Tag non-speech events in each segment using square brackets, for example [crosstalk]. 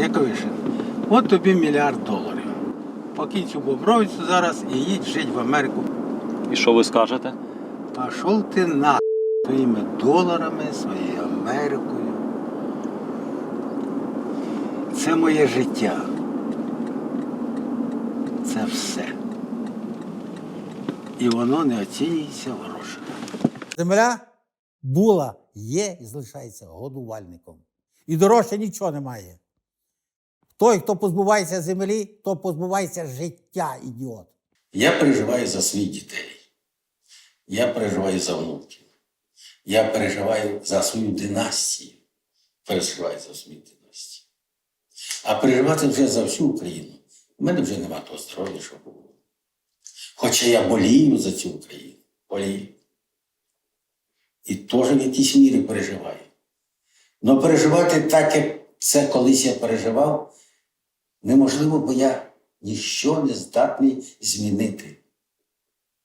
як. От тобі мільярд доларів. Покинь цю бобровицю зараз і їдь жити в Америку. І що ви скажете? Пішов ти на своїми доларами, своєю Америкою. Це моє життя. Це все. І воно не оцінюється в грошах. Земля була, є і залишається годувальником. І дорожче нічого немає. Той, хто позбувається землі, то позбувається життя, ідіот. Я переживаю за своїх дітей. Я переживаю за внуків. Я переживаю за свою династію. Переживаю за свою династію. А переживати вже за всю Україну. У мене вже нема того здоров'я, що було. Хоча я болію за цю Україну. Болію. І теж в якійсь мірі переживаю. Але переживати так, як це колись я переживав, неможливо, бо я ніщо не здатний змінити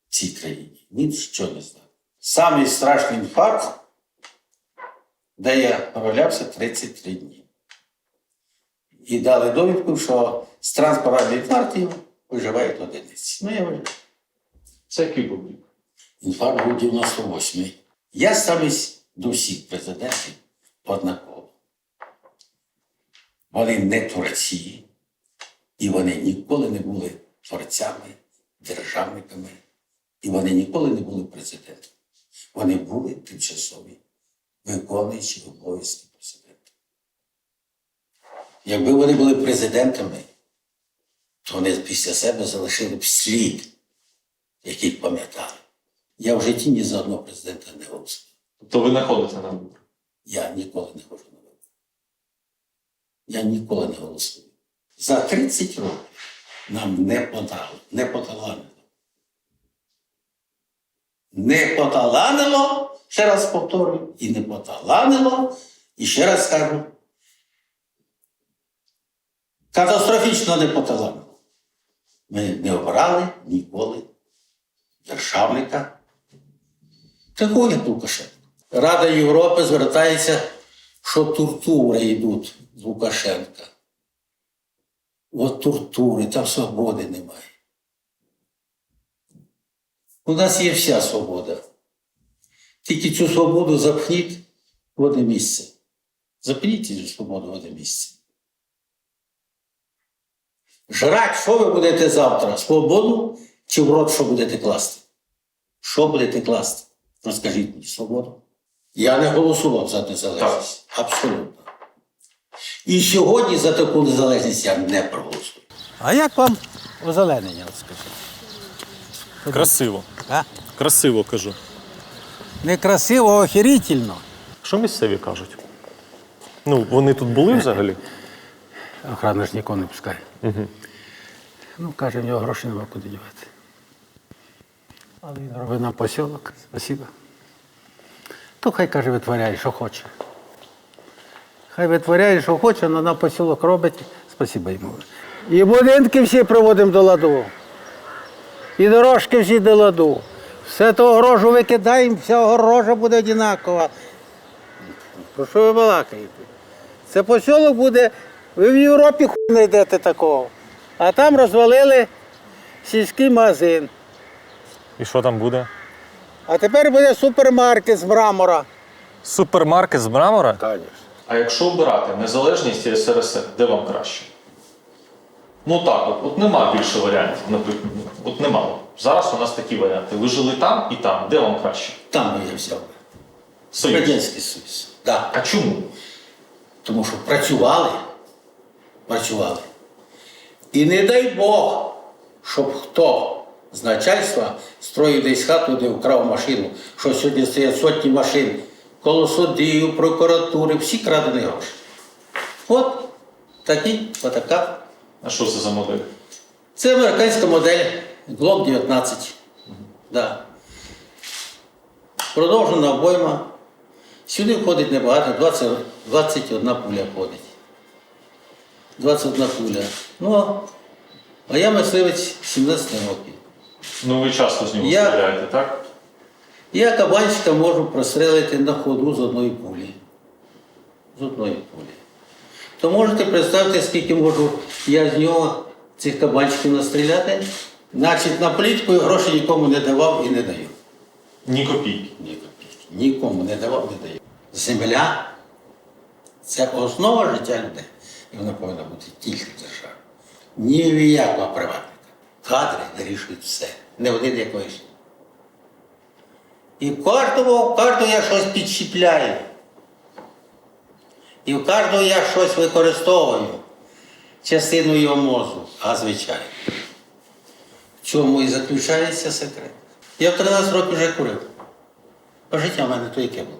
в цій країні. Ніщо не здатний. Самий страшний інфаркт, де я провалявся 33 дні. І дали довідку, що з транспортних інфарктів виживають одиниці. Ну, я вижив. Це який був рік? Інфаркт був 98-й. Я ставлюсь до всіх президентів однаково. Вони не творці, і вони ніколи не були творцями, державниками, і вони ніколи не були президентами. Вони були тимчасові, виконуючи обов'язки президента. Якби вони були президентами, то вони після себе залишили б слід, який пам'ятали. Я в житті ні за одного президента не голосував. Тобто ви не ходите на вибори? Я ніколи не ходжу на вибори. Я ніколи не голосую. За 30 років нам не подали, не поталанило. Не поталанило, ще раз повторюю, і не поталанило, і ще раз скажу. Катастрофічно не поталанило. Ми не обирали ніколи державника, такого як Лукашенко. Рада Європи звертається, що тортури йдуть з Лукашенка. От тортури, там свободи немає. У нас є вся свобода. Тільки цю свободу запхніть в одне місце. Запхніть цю свободу в одне місце. Жрать, що ви будете завтра? Свободу чи в рот що будете класти? Що будете класти? Розкажіть мені свободу. Я не голосував за незалежність. Абсолютно. І сьогодні за таку незалежність я не проголосую. А як вам озеленення, от скажіть? Красиво. А? Красиво кажу. Некрасиво, а охерительно. Що місцеві кажуть? Ну, вони тут були взагалі? Охрана ж нікого не пускає. Угу. Ну, каже, в нього грошей нема куди дівати. Але він робить нам посілок, спасибо. То хай каже, витворяє, що хоче. Хай витворяє, що хоче, але на посілок робить, спасибо йому. І будинки всі приводимо до ладу. І дорожки всі до ладу. Все то огорожу викидаємо, вся огорожа буде одинакова. Про що ви балакаєте? Це посілок буде, ви в Європі хуй знайдете такого. А там розвалили сільський магазин. І що там буде? А тепер буде супермаркет з мрамора. Супермаркет з мрамора? А якщо обирати незалежність і СРСР, де вам краще? Ну так, от, от нема більше варіантів, наприклад. От нема. Зараз у нас такі варіанти. Ви жили там і там. Де вам краще? Там я взяв. би. Союз. Радянський Союз. Да. А чому? Тому що працювали, працювали. І не дай Бог, щоб хто з начальства строїв десь хату, де вкрав машину, що сьогодні стоять сотні машин, коло судів, прокуратури, всі крадені гроші. От такі, отака. А що це за модель? Це американська модель Glock 19. Да. Продовжена обойма. Сюди входить небагато, 20, 21 пуля входить. 21 пуля. Ну, а я мисливець 17 років. Ну ви часто з нього Я- стріляєте, так? Я кабанчика можу прострелити на ходу з одної пулі. З одної пулі. то можете представити, скільки можу я з нього цих кабанчиків настріляти. Значить, на політику я гроші нікому не давав і не даю. Ні копійки. Ні копійки. Нікому не давав, не даю. Земля це основа життя людей. І вона повинна бути тільки в державі. Ні в якого приватника. Кадри вирішують все. Не один як вийшов. І в кожному, в кожного я щось підчіпляю. І в кожного я щось використовую. Частину його мозку, а звичайно. В чому і заключається секрет. Я в 13 років вже курив. А життя в мене то яке було.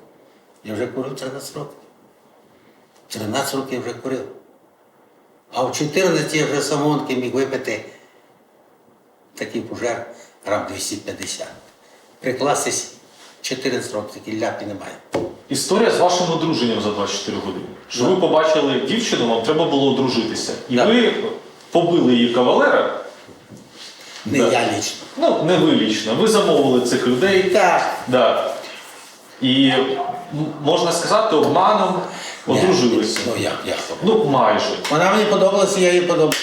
Я вже курив 13 років. 13 років вже курив. А в 14 я вже самонки міг випити такий пожар грам 250. Прикластись 14 років, ляпі немає. Історія з вашим одруженням за 24 години. Що ви побачили дівчину, вам треба було одружитися. І Да. ви побили її кавалера. Не Да. я лічно. Ну, не ви лічно. Ви замовили цих людей. Так. Да. І можна сказати, обманом одружилися. Ну як, як? Ну, майже. Вона мені подобалася, я їй подобався.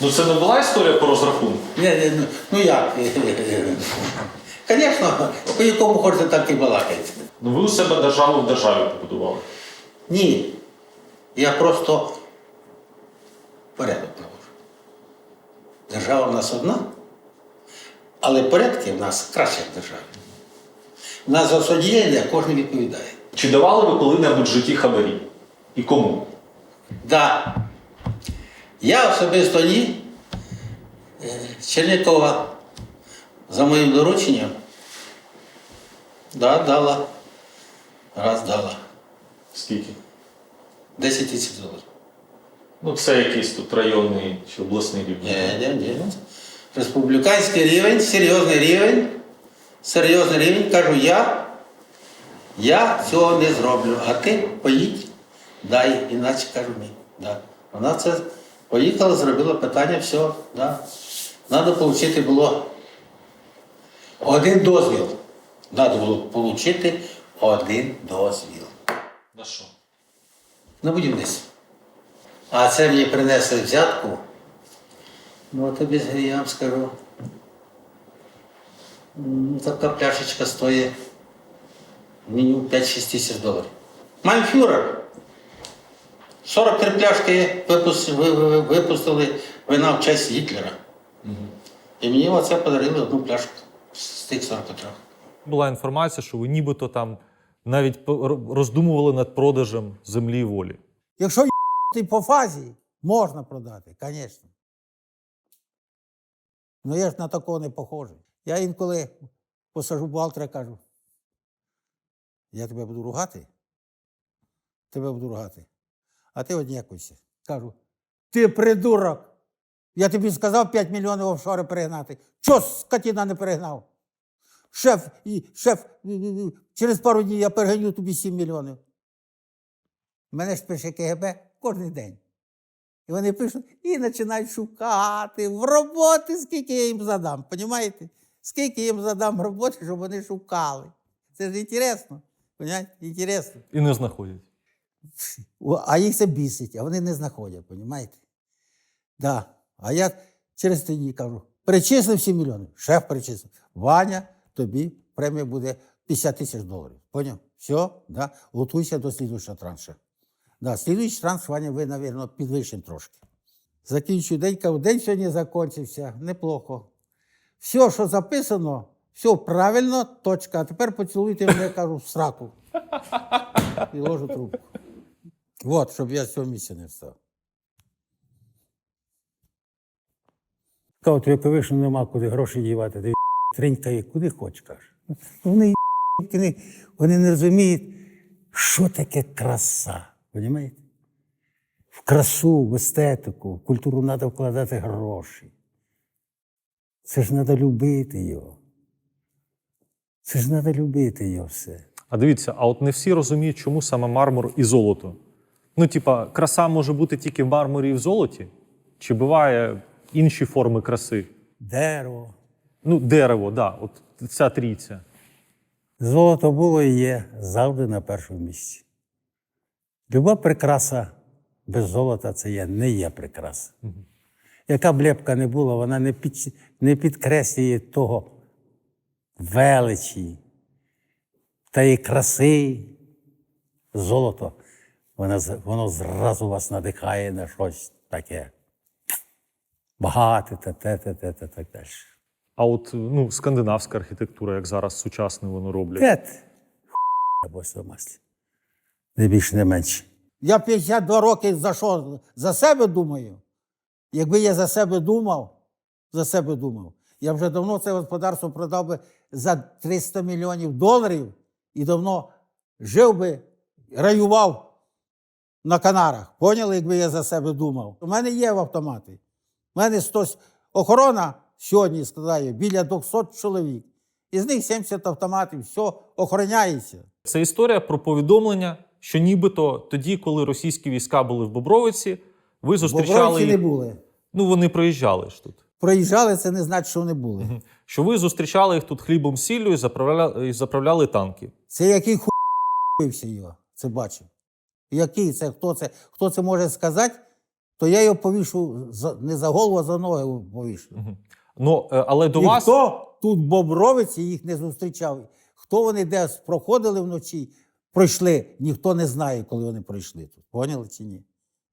Ну це не була історія по розрахунку. Ні, ні, ну, ну як? Звісно, по якому хочете так і балакаєте. Ну ви у себе державу в державі побудували. Ні. Я просто порядок навожу. Держава в нас одна, але порядки в нас краще, в державі. У нас за суддєння кожен відповідає. Чи давали ви коли-небудь в житті хабарі? І кому? Да. Я особисто ні. Е, Чернякова за моїм дорученням да, дала. Раз дала. Скільки? 10 тисяч доларів. Ну, це якийсь тут районний чи обласний рівень. Ні, ні, ні. Республіканський рівень, серйозний рівень. Серйозний рівень. Кажу, я, я цього не зроблю. А ти поїдь, дай, іначе кажу ні. Да. Вона це поїхала, зробила питання, все, да. Треба отримати було один дозвіл. Треба було отримати один дозвіл На що? на будівництво. А це мені принесли взятку. Ну, тобі я вам скажу. Така пляшечка стоїть мінімум 5-6 тисяч доларів. Майнфюрер. 43 пляшки випустили, ви- ви- випустили вина в честь Гітлера. І мені оце подарили одну пляшку з тих 43. Була інформація, що ви нібито там навіть роздумували над продажем землі і волі. Якщо ти по фазі, можна продати, звісно. Ну я ж на такого не похожий. Я інколи посажу бухгалтера кажу, я тебе буду ругати, тебе буду ругати. А ти однякуйся. Кажу, ти придурок. Я тобі сказав 5 мільйонів офшори перегнати. Чого скотіна не перегнав? Шеф, шеф, через пару днів я перегоню тобі 7 мільйонів. Мене ж пише КГБ кожен день. І вони пишуть і починають шукати в роботи, скільки я їм задам. Понімаєте? Скільки їм задам роботи, щоб вони шукали. Це ж інтересно. Понімаєте? Інтересно. І не знаходять. А їх це бісить, а вони не знаходять, понімаєте? Да. А я через три дні кажу: перечислив 7 мільйонів. Шеф перечислив. Ваня, тобі премія буде 50 тисяч доларів. Поняв? Все, да. готуйся до слідуючого транша. Да, слідуючий транш, Ваня, ви, мабуть, підвищимо трошки. Закінчую день, кажу, день сьогодні закінчився, неплохо. Все, що записано, все правильно, точка. А тепер поцілуйте мене, кажу, в сраку. І ложу трубку. От, щоб я з цього місця не встав. Кажу, тобі повишено нема куди гроші дівати. Ти тринькає, куди хочеш, каже. Вони, вони, вони не розуміють, що таке краса. Понімаєте? В красу, в естетику, в культуру треба вкладати гроші. Це ж треба любити його. Це ж треба любити його все. А дивіться, а от не всі розуміють, чому саме мармур і золото. Ну, типа, краса може бути тільки в мармурі і в золоті? Чи буває інші форми краси? Дерево. Ну, дерево, да, от ця трійця. Золото було і є завжди на першому місці. Люба прикраса без золота це є, не є прикраса. Яка б лепка не була, вона не, під, не підкреслює того величі та і краси. Золото, воно, воно зразу вас надихає на щось таке. Багате, та те, те, те, те, так далі. А от ну, скандинавська архітектура, як зараз сучасне воно роблять. П'ять. Або маслі. Не більше, не менше. Я 52 роки за що? За себе думаю. Якби я за себе думав, за себе думав, я вже давно це господарство продав би за 300 мільйонів доларів і давно жив би, раював на Канарах. Поняли, якби я за себе думав? У мене є в автомати. У мене 100... охорона сьогодні складає біля 200 чоловік. Із них 70 автоматів, все охороняється. Це історія про повідомлення, що нібито тоді, коли російські війська були в Бобровиці, ви зустрічали Бобровці не були. Ну вони проїжджали ж тут. Проїжджали, це не значить, що вони були. Що ви зустрічали їх тут хлібом сіллю і заправляли, і заправляли танки. Це який хуйся його, це бачив. Який це, хто це, хто це може сказати, то я його повішу за, не за голову, а за ноги повішу. Ну е, але до вас Ніхто тут Бобровиці їх не зустрічав. Хто вони де проходили вночі, пройшли, ніхто не знає, коли вони пройшли тут. Поняли чи ні?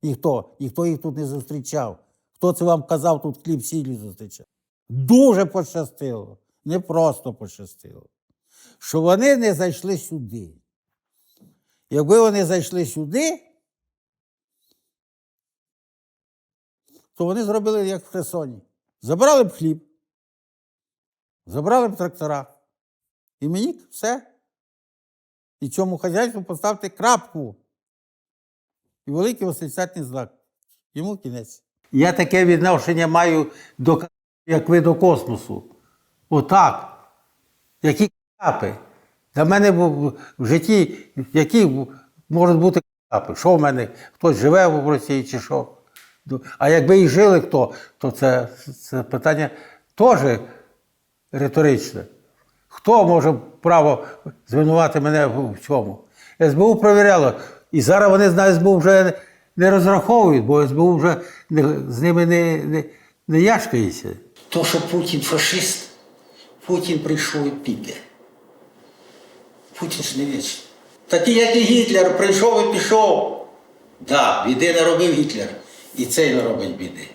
Ніхто, ніхто їх тут не зустрічав. Хто це вам казав, тут хліб сіллю зустрічав? Дуже пощастило, не просто пощастило, що вони не зайшли сюди. Якби вони зайшли сюди, то вони зробили як в Херсоні. Забрали б хліб, забрали б трактора. І мені все. І цьому хазяйству поставте крапку. І великий восклицательний знак. Йому кінець. Я таке відношення маю до як ви до космосу. Отак. Які капи. Для мене в в житті, які можуть бути капи. Що в мене? Хтось живе в Росії чи що? А якби і жили хто, то це, це питання теж риторичне. Хто може право звинувати мене в цьому? СБУ провіряло. І зараз вони на СБУ вже не розраховують, бо СБУ вже не, з ними не, не, не яшкається. То, що Путін фашист, Путін прийшов і піде. Путін ж не вічний. Такий, як і Гітлер, прийшов і пішов. Так, да, біди наробив Гітлер. І цей наробить біди.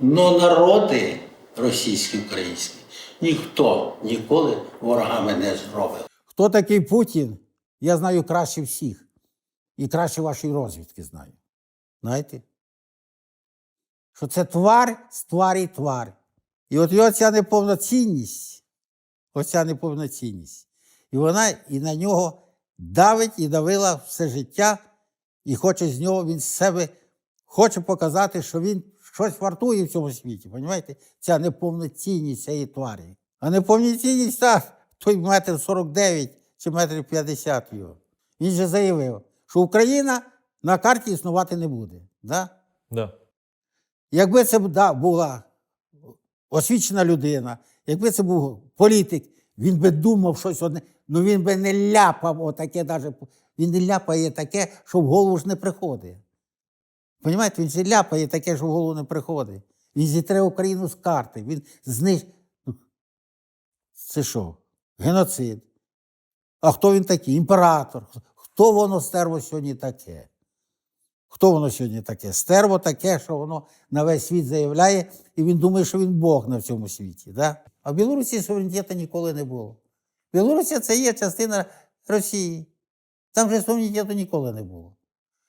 Но народи російські, українські, ніхто ніколи ворогами не зробив. Хто такий Путін, я знаю краще всіх. І краще вашої розвідки знаю. Знаєте? Що це твар з тварі твар. І от його ця неповноцінність, оця неповноцінність. І вона і на нього давить і давила все життя, і хоче з нього він з себе хоче показати, що він щось вартує в цьому світі. Понімаєте? Ця неповноцінність цієї тварі. А неповноцінність та, той метр 49 чи метр 50 його. Він же заявив, що Україна на карті існувати не буде. Да? да. Якби це да, була освічена людина, якби це був політик, він би думав щось одне, ну він би не ляпав отаке, даже, він не ляпає таке, що в голову ж не приходить. Понімаєте, він же ляпає таке, що в голову не приходить. Він зітре Україну з карти, він знищ... Ну, Це що? Геноцид. А хто він такий? Імператор. Хто воно стерво сьогодні таке? Хто воно сьогодні таке? Стерво таке, що воно на весь світ заявляє, і він думає, що він Бог на цьому світі. Да? А в Білорусі суверенітету ніколи не було. Білорусі це є частина Росії. Там же суверенітету ніколи не було.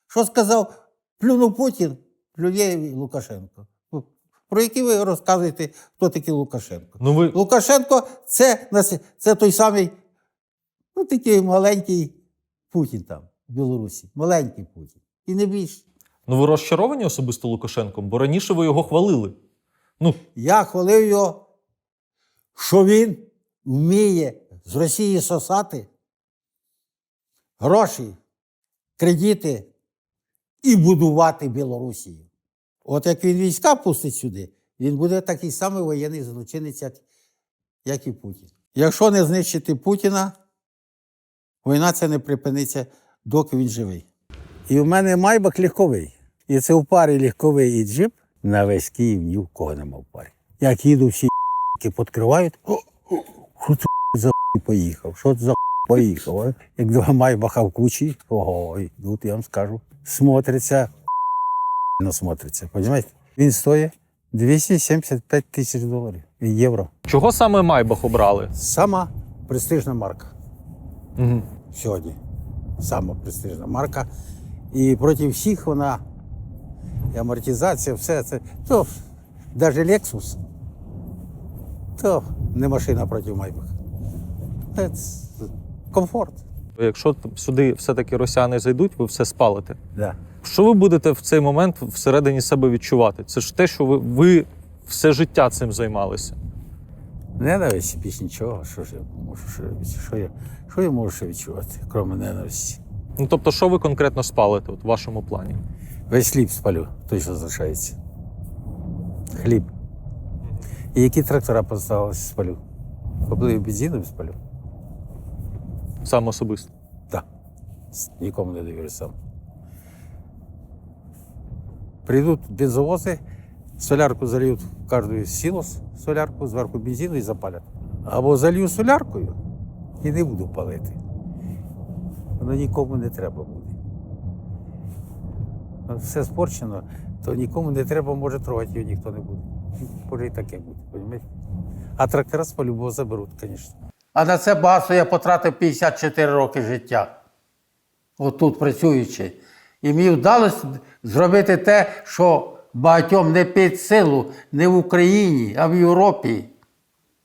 Що сказав, плюнув Путін, плює Лукашенко. Про які ви розказуєте, хто такий Лукашенко? Ну ви Лукашенко це, це той самий, ну такий маленький Путін там в Білорусі. Маленький Путін. І не більше. ну ви розчаровані особисто Лукашенком, бо раніше ви його хвалили. Ну Я хвалив його, що він вміє з Росії сосати гроші, кредити і будувати Білорусію. От як він війська пустить сюди, він буде такий самий воєнний злочинець, як, як і Путін. Якщо не знищити Путіна, війна це не припиниться, доки він живий. І в мене майбах легковий. І це в парі легковий і джип на весь Київ ні в кого нема в парі. Як їду, всі підкривають. «О, о, Що це за поїхав? Що це за поїхав? Як два майбаха в кучі, ого, тут я вам скажу. Смотриться, ну смотриться, розумієте? Він стоїть 275 тисяч доларів євро. Чого саме Майбах обрали? Сама престижна марка Угу. сьогодні. Сама престижна марка. І проти всіх вона і амортизація, все це. То навіть Lexus, то не машина проти Майбах. Це комфорт. Якщо сюди все-таки росіяни зайдуть, ви все спалите. Да. Що ви будете в цей момент всередині себе відчувати? Це ж те, що ви, ви все життя цим займалися. Ненависть більш нічого. Що ж я можу відчувати? Що я, що я можу ще відчувати, крім ненависті? Ну тобто, що ви конкретно спалите от, в вашому плані? Весь хліб спалю, той, що залишається. Хліб. І які трактора поставилися, спалю. Поблив бензином спалю. Сам особисто. Так. Нікому не довірю сам. Прийдуть бензовози, солярку зальють в кожну сілос, солярку, зверху бензину і запалять. Або залью соляркою і не буду палити. Воно нікому не треба буде. Все спорчено, то нікому не треба, може трогати його ніхто не буде. Може і таке буде, розумієте? А трактора з по-любому заберуть, звісно. А на це багатство я потратив 54 роки життя. Отут працюючи. І мені вдалося зробити те, що багатьом не під силу, не в Україні, а в Європі,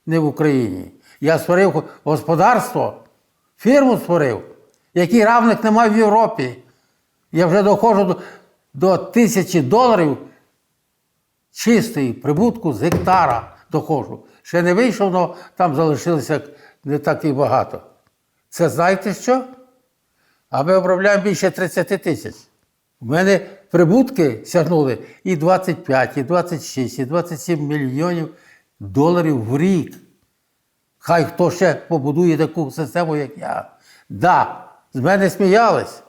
не в Україні. Я створив господарство, фірму створив, який равних немає в Європі. Я вже доходжу до, до тисячі доларів чистої прибутку з гектара доходжу. Ще не вийшов, але там залишилося не так і багато. Це знаєте що? А ми обробляємо більше 30 тисяч. У мене прибутки сягнули і 25, і 26, і 27 мільйонів доларів в рік. Хай хто ще побудує таку систему, як я. Да, з мене сміялись.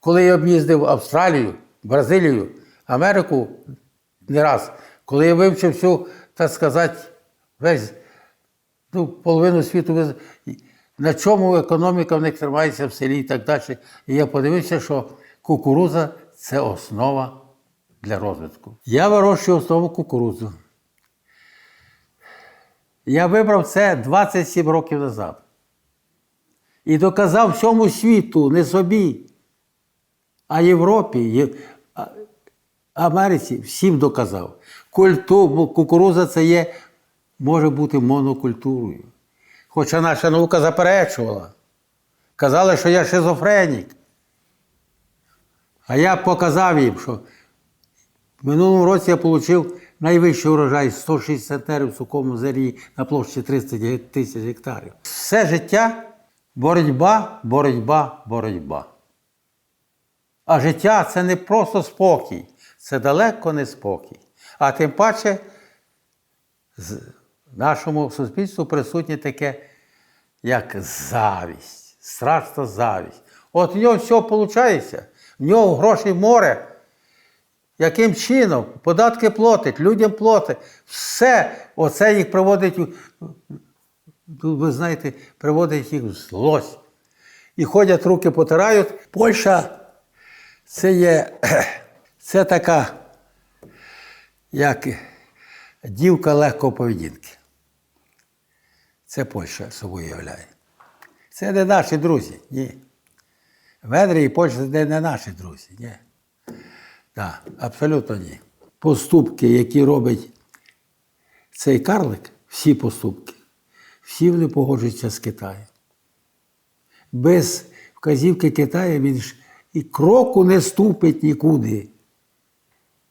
Коли я об'їздив Австралію, Бразилію, Америку не раз, коли я вивчив всю, так сказати, весь ну, половину світу, на чому економіка в них тримається в селі і так далі. І я подивився, що кукуруза це основа для розвитку. Я вирощую основу кукурудзу. Я вибрав це 27 років назад. І доказав всьому світу, не собі, а Європі, Америці всім доказав. Культу, кукуруза це є, може бути монокультурою. Хоча наша наука заперечувала. Казали, що я шизофренік. А я показав їм, що в минулому році я отримав найвищий урожай 160 центнерів в сухому зерні на площі 30 тисяч гектарів. Все життя боротьба, боротьба, боротьба. А життя це не просто спокій, це далеко не спокій. А тим паче нашому суспільству присутнє таке, як завість, страшна завість. От в нього все виходить, в нього грошей море. Яким чином? Податки платить, людям платить. Все оце їх приводить, ну, ви знаєте, приводить їх в злость. І ходять, руки потирають. Польща це є [clears throat] це така, як дівка легкої поведінки. Це Польща собою являє. Це не наші друзі, ні. Венгрія і Польща це не наші друзі, ні. Так, абсолютно ні. Поступки, які робить цей карлик, всі поступки, всі вони погоджуються з Китаєм. Без вказівки Китаю він ж і кроку не ступить нікуди.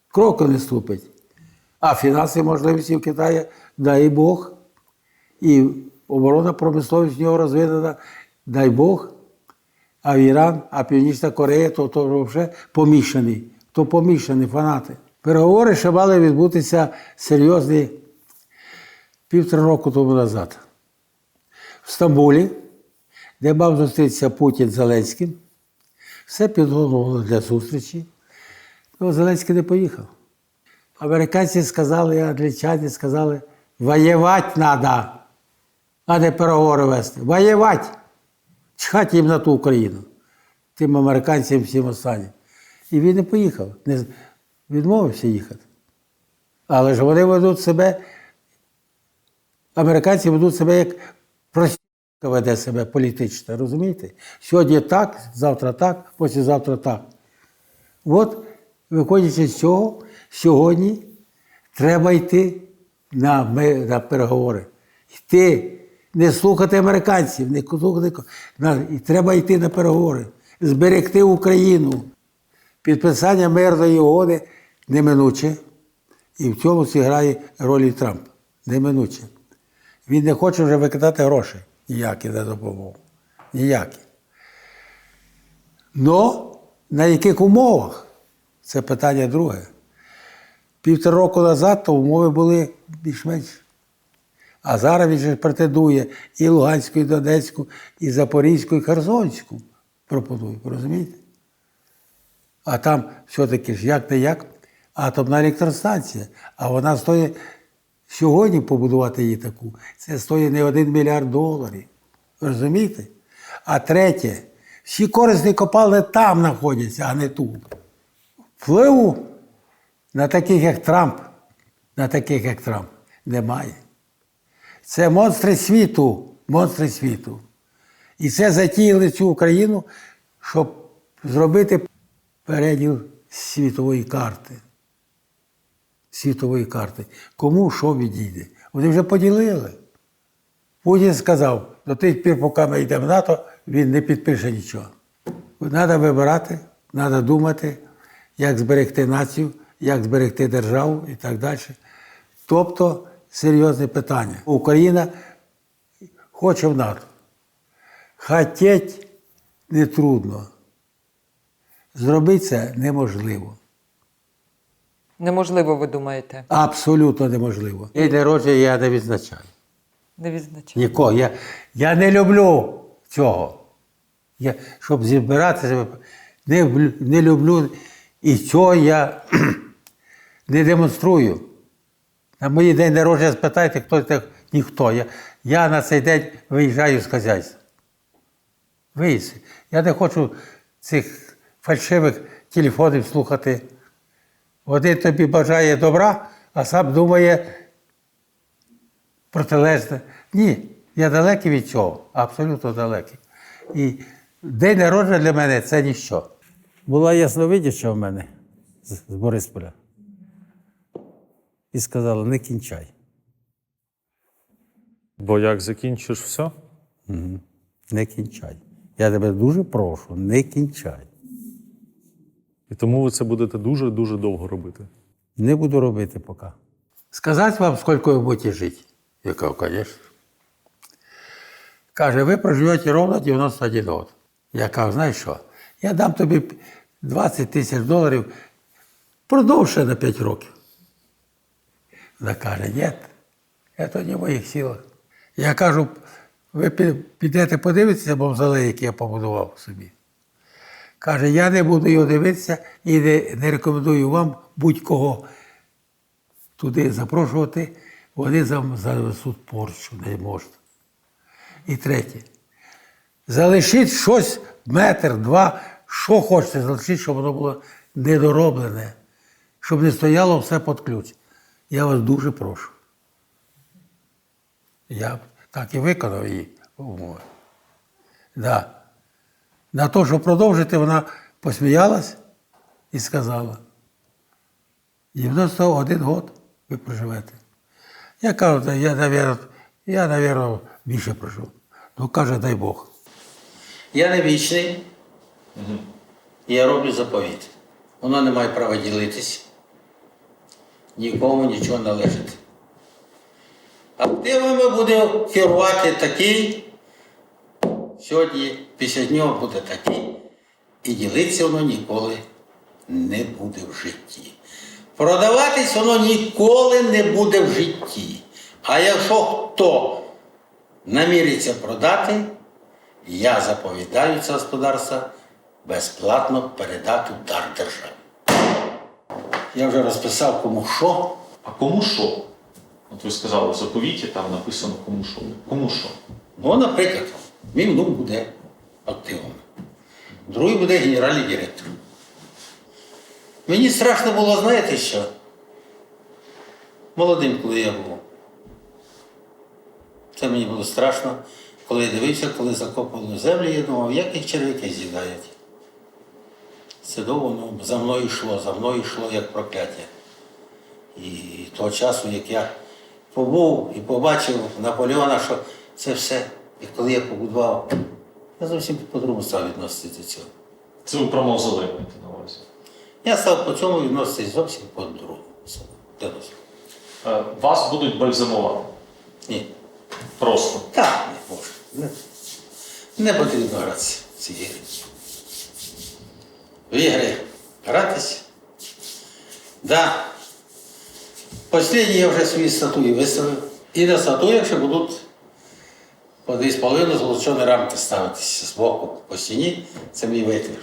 Кроку не ступить. А фінансові можливості в Китаї, дай Бог, і оборонна промисловість в нього розвинена, дай Бог. А Іран, а Північна Корея, то, то вже помішані, то помішані фанати. Переговори ще мали відбутися серйозні півтора року тому назад. В Стамбулі, де мав зустрітися Путін з Зеленським, Все підготовлено для зустрічі. Ну, Зеленський не поїхав. Американці сказали, англічані сказали, воювати треба, а не переговори вести. Воювати. Чхати їм на ту Україну. Тим американцям всім останнім. І він не поїхав, не, відмовився їхати. Але ж вони ведуть себе, американці ведуть себе як прості веде себе політично, розумієте? Сьогодні так, завтра так, післязавтра так. От, виходячи з цього, сьогодні треба йти на, на переговори. Йти, не слухати американців, не слухати, і треба йти на переговори, зберегти Україну. Підписання мирної угоди неминуче. І в цьому зіграє роль і Трамп. Неминуче. Він не хоче вже викидати гроші ніякі на допомогу. Ніякі. Но на яких умовах? Це питання друге. Півтора року назад то умови були більш-менш. А зараз він же претендує і Луганську, і Донецьку, і Запорізьку, і Херсонську. Пропонує, розумієте? А там все-таки ж як не як атомна електростанція. А вона стоїть сьогодні побудувати її таку. Це стоїть не один мільярд доларів. Розумієте? А третє, всі корисні копалини там знаходяться, а не тут. Впливу на таких, як Трамп, на таких, як Трамп, немає. Це монстри світу, монстри світу. І це затіяли цю Україну, щоб зробити переділ світової карти. Світової карти. Кому що відійде? Вони вже поділили. Путін сказав, до тих пір, поки ми йдемо в НАТО, він не підпише нічого. Треба вибирати, треба думати, як зберегти націю, як зберегти державу і так далі. Тобто серйозне питання. Україна хоче в НАТО. Хотіть нетрудно. Зробити це неможливо. Неможливо, ви думаєте, Абсолютно неможливо. І народження я не відзначаю. не відзначати. Нікого. Я, я не люблю цього. Я, щоб зібратися, не, не люблю. І цього я [clears throat] не демонструю. На моїй день народження спитайте, хто це ніхто. Я, я на цей день виїжджаю з хазяйства. Виїзд. Я не хочу цих фальшивих телефонів слухати. Один тобі бажає добра, а сам думає протилежне. Ні, я далекий від цього, абсолютно далекий. І день народження для мене це ніщо. Була ясновидяча в мене з Борисполя. І сказала, не кінчай. Бо як закінчиш все? Не кінчай. Я тебе дуже прошу, не кінчай. І тому ви це будете дуже-дуже довго робити. Не буду робити поки. Сказати вам, скільки ви будете жити? Я кажу, звісно. Каже, ви проживете ровно 91 год. Я кажу, знаєш що? Я дам тобі 20 тисяч доларів продовжше на 5 років. Вона каже, ні, це не в моїх силах. Я кажу, ви підете подивитися мавзолей, який я побудував собі. Каже, я не буду його дивитися і не, не рекомендую вам будь-кого туди запрошувати, вони занесуть порчу, не можна. І третє. Залишіть щось метр, два, що хочете, залишіть, щоб воно було недороблене, щоб не стояло все під ключ. Я вас дуже прошу. Я так і виконав її умови. Да. На те, щоб продовжити, вона посміялась і сказала: 91 год ви проживете. Я кажу, я, навірно, я, навірно, більше прожив. Ну, каже, дай Бог. Я не вічний, і я роблю заповіт. Воно не має права ділитись, нікому нічого не належить. Активами буде керувати такий, сьогодні, після нього буде такий, і ділитися воно ніколи не буде в житті. Продаватись воно ніколи не буде в житті. А якщо хто наміриться продати, я заповідаю це господарство безплатно передати в дар держави. Я вже розписав кому що. А кому що? От ви сказали, в заповіті там написано кому що. Кому що? Ну, наприклад, мій внук буде активом. Другий буде генеральний директор. Мені страшно було, знаєте що? Молодим, коли я був. Це мені було страшно, коли я дивився, коли закопували землю, я думав, як їх черв'яки з'їдають. Це довго ну, за мною йшло, за мною йшло як прокляття. І того часу, як я побув і побачив Наполеона, що це все. І коли я побудував, я зовсім по-другому став відноситися до цього. Це ви про мавзолей маєте на увазі. Я став по цьому відноситись зовсім по-другому. Е, Вас будуть бальзамувати. Ні. Просто. Так, не можна. Не, не потрібно гратися в ці ігри. В ігри гратися. Да. Останні я вже свої статуї виставив. І на статуях ще будуть по 2,5 золочені рамки ставитися з боку по стіні. Це мій витвір.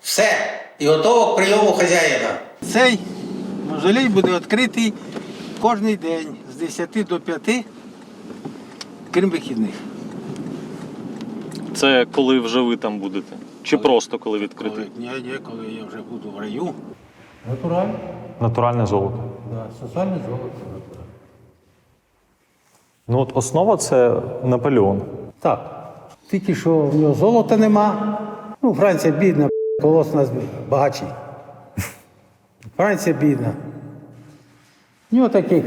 Все. І готово к прийому хазяїна. Цей мавзолей буде відкритий кожен день з 10 до 5, крім вихідних. Це коли вже ви там будете? Чи просто коли відкритий? Ні, ні, коли я вже буду в раю. Натурально. Натуральне золото. Да, соціальне золото. натуральне. Ну от основа це Наполеон. Так. Тільки що в нього золота нема. Ну, Франція бідна, колос у нас багачий. Франція бідна. В нього таких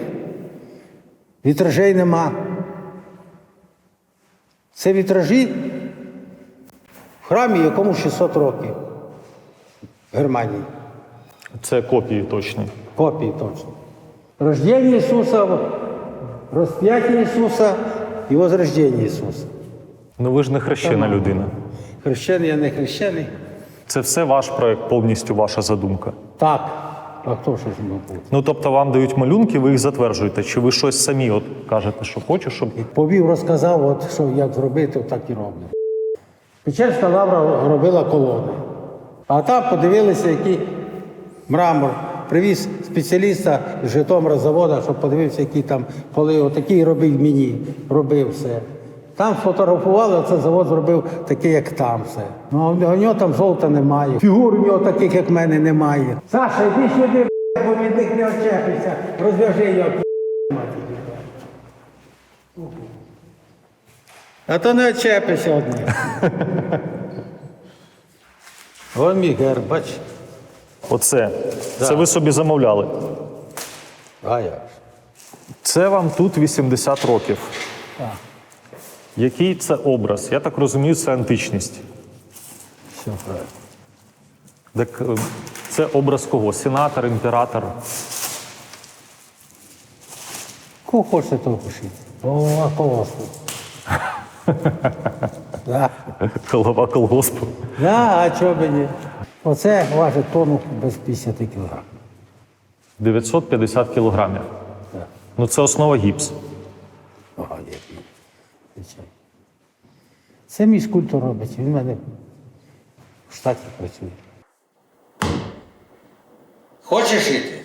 вітражей нема. Це вітражі храмі, якому 600 років в Германії. Це копії точні. Копії точно. Рождение Ісуса, розп'яття Ісуса і возрождення Ісуса. Ну ви ж не хрещена людина. Хрещений, я не хрещений. Це все ваш проект, повністю ваша задумка. Так. А хто ж ж бути? Ну тобто вам дають малюнки, ви їх затверджуєте. Чи ви щось самі от кажете, що хочу, щоб Повів, розказав, от, що як зробити, так і роблю. Печерська лавра робила колони. А там подивилися, який мрамор. Привіз спеціаліста з Житомира заводу, щоб подивився, який там, коли отакий робив мені, робив все. Там сфотографували, оце завод зробив такий, як там все. Ну, а в нього там золота немає. Фігур у нього таких, як в мене, немає. Саша, йди сюди, бо від них не очепишся. Розв'яжи його. А то не очепися одне. [laughs] Вон мій герб, бач. оце. Це ви собі замовляли. А як? Це вам тут 80 років. Так. Який це образ? Я так розумію, це античність. Все правильно. Так е, це образ кого? Сенатор, імператор. Кого хочете, того пишіть. О, а колоску. [laughs] Да. Голова колгоспу. Да, а чого мені? Оце важить тонну без 50 кг. 950 кілограмів. Так. Ну це основа гіпс. Це мій скульптор робить. Він в мене в штаті працює. Хочеш жити?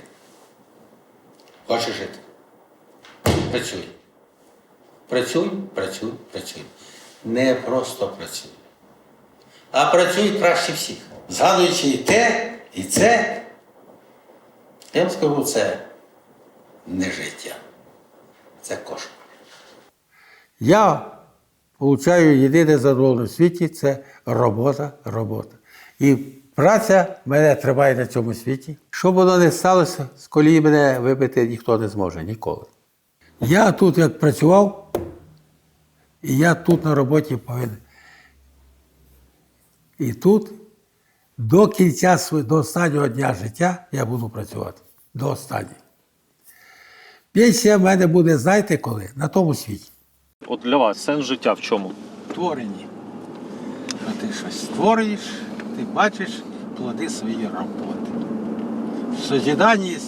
Хочеш жити? Працюй. Працюй, працюй, працюй. Не просто працюй. А працюй краще всіх. Згадуючи і те, і це, я вам скажу, це не життя. Це кошмар. Я отримую єдине задоволення в світі це робота, робота. І праця мене тримає на цьому світі. Що б воно не сталося, з колії мене вибити ніхто не зможе ніколи. Я тут як працював, і я тут на роботі повинен. І тут до кінця до останнього дня життя я буду працювати. До останнього. Пенсія в мене буде, знаєте коли? На тому світі. От для вас сенс життя в чому? Творені. Що ти щось створюєш, ти бачиш плоди своєї роботи. Созідання,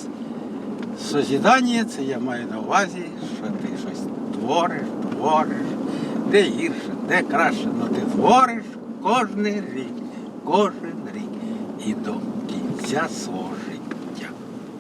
созідання це я маю на увазі, що ти щось твориш, твориш, де гірше, де краще, але ти твориш кожен рік. кожен рік і до кінця свого